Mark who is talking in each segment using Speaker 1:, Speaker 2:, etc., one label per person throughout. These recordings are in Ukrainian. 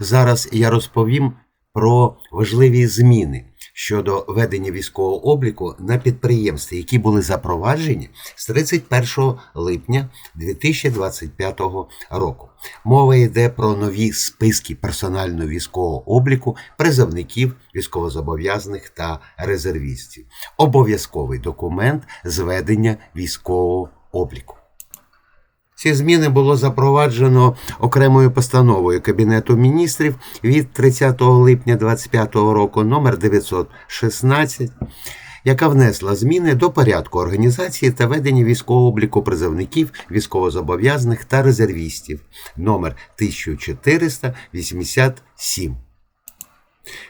Speaker 1: Зараз я розповім про важливі зміни щодо ведення військового обліку на підприємстві, які були запроваджені з 31 липня 2025 року. Мова йде про нові списки персонального військового обліку призовників, військовозобов'язаних та резервістів. Обов'язковий документ зведення військового обліку. Ці зміни було запроваджено окремою постановою Кабінету міністрів від 30 липня 2025 року номер 916, яка внесла зміни до порядку організації та ведення військового обліку призовників, військовозобов'язаних та резервістів номер 1487.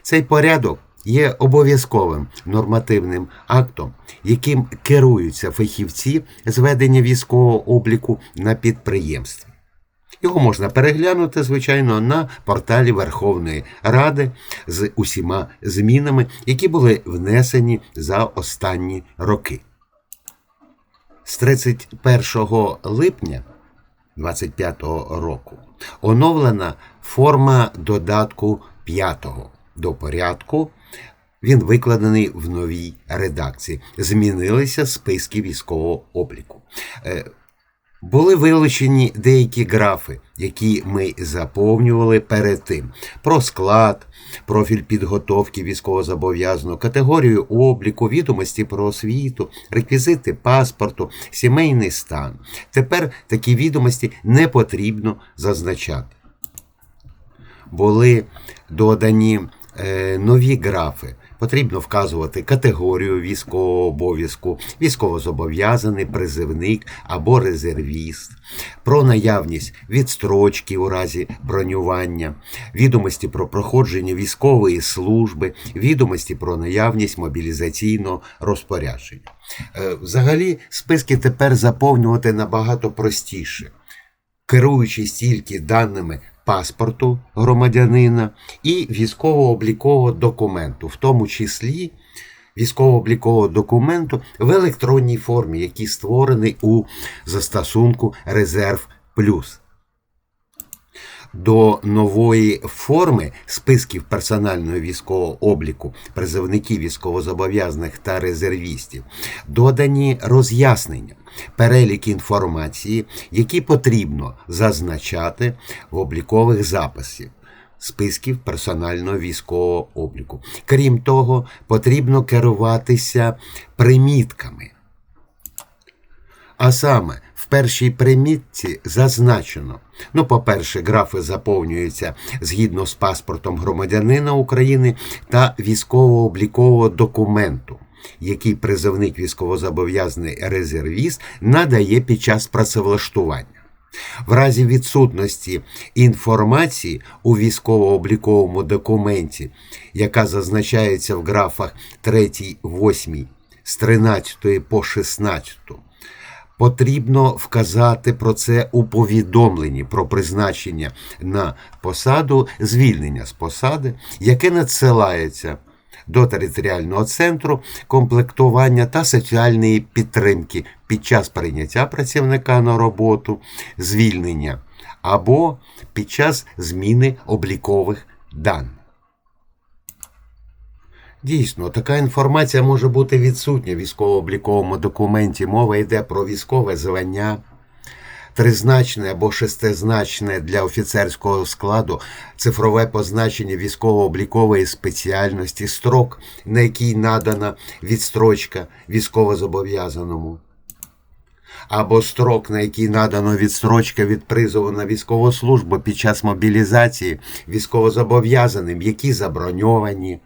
Speaker 1: Цей порядок є обов'язковим нормативним актом, яким керуються фахівці з ведення військового обліку на підприємстві. Його можна переглянути, звичайно, на порталі Верховної Ради з усіма змінами, які були внесені за останні роки. З 31 липня 2025 року оновлена форма додатку 5 до порядку. Він викладений в новій редакції. Змінилися списки військового обліку. Е, були вилучені деякі графи, які ми заповнювали перед тим: про склад, профіль підготовки військовозобов'язаного, категорію обліку, відомості про освіту, реквізити паспорту, сімейний стан. Тепер такі відомості не потрібно зазначати. Були додані нові графи. Потрібно вказувати категорію військового обов'язку, військовозобов'язаний призивник або резервіст, про наявність відстрочки у разі бронювання, відомості про проходження військової служби, відомості про наявність мобілізаційного розпорядження. Е, взагалі, списки тепер заповнювати набагато простіше, керуючись тільки даними паспорту громадянина і військово-облікового документу, в тому числі військово-облікового документу в електронній формі, який створений у застосунку Резерв Плюс. До нової форми списків персонального військового обліку призовників військовозобов'язаних та резервістів додані роз'яснення, перелік інформації, які потрібно зазначати в облікових записів. Списків персонального військового обліку. Крім того, потрібно керуватися примітками. А саме, в першій примітці зазначено, ну, по-перше, графи заповнюються згідно з паспортом громадянина України та військово-облікового документу, який призовник військовозобов'язаний резервіст надає під час працевлаштування. В разі відсутності інформації у військово-обліковому документі, яка зазначається в графах 3, 8, з 13 по 16, потрібно вказати про це у повідомленні про призначення на посаду, звільнення з посади, яке надсилається до територіального центру комплектування та соціальної підтримки під час прийняття працівника на роботу, звільнення або під час зміни облікових даних. Дійсно, така інформація може бути відсутня в військово-обліковому документі. Мова йде про військове звання, тризначне або шестизначне для офіцерського складу, цифрове позначення військово-облікової спеціальності, строк, на який надана відстрочка військовозобов'язаному. Або строк, на який надано відстрочка від призову на військову службу під час мобілізації військовозобов'язаним, які заброньовані.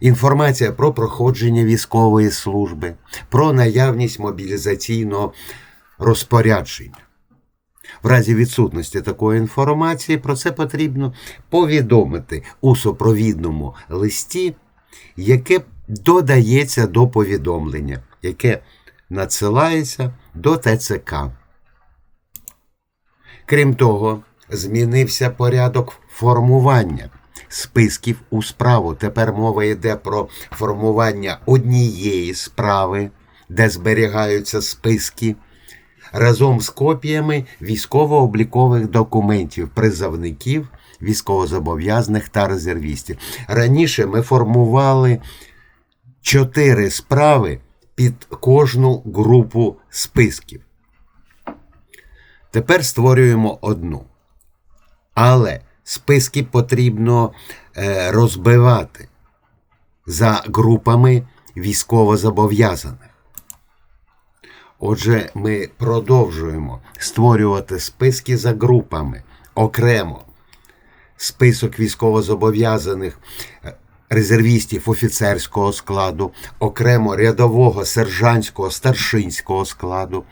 Speaker 1: Інформація про проходження військової служби, про наявність мобілізаційного розпорядження. В разі відсутності такої інформації про це потрібно повідомити у супровідному листі, яке додається до повідомлення, яке надсилається до ТЦК. Крім того, змінився порядок формування списків у справу. Тепер мова йде про формування однієї справи, де зберігаються списки, разом з копіями військово-облікових документів призовників військовозобов'язаних та резервістів. Раніше ми формували чотири справи під кожну групу списків. Тепер створюємо одну. Але списки потрібно е, розбивати за групами військовозобов'язаних. Отже, ми продовжуємо створювати списки за групами окремо. Список військовозобов'язаних е, резервістів офіцерського складу, окремо рядового сержантського старшинського складу,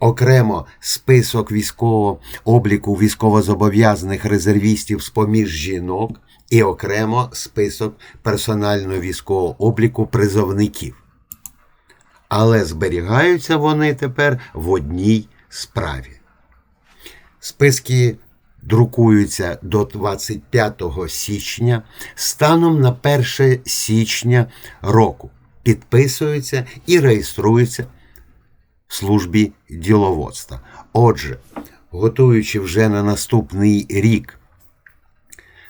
Speaker 1: окремо список військового обліку військовозобов'язаних резервістів з поміж жінок і окремо список персонального військового обліку призовників. Але зберігаються вони тепер в одній справі. Списки друкуються до 25 січня станом на 1 січня року. Підписуються і реєструються службі діловодства. Отже, готуючи вже на наступний рік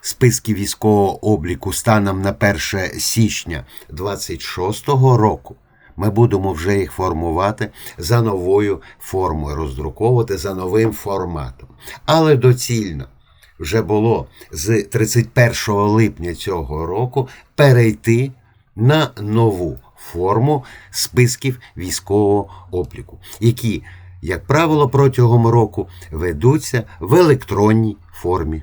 Speaker 1: списки військового обліку станом на 1 січня 26 року, ми будемо вже їх формувати за новою формою, роздруковувати за новим форматом. Але доцільно вже було з 31 липня цього року перейти на нову форму списків військового обліку, які, як правило, протягом року ведуться в електронній формі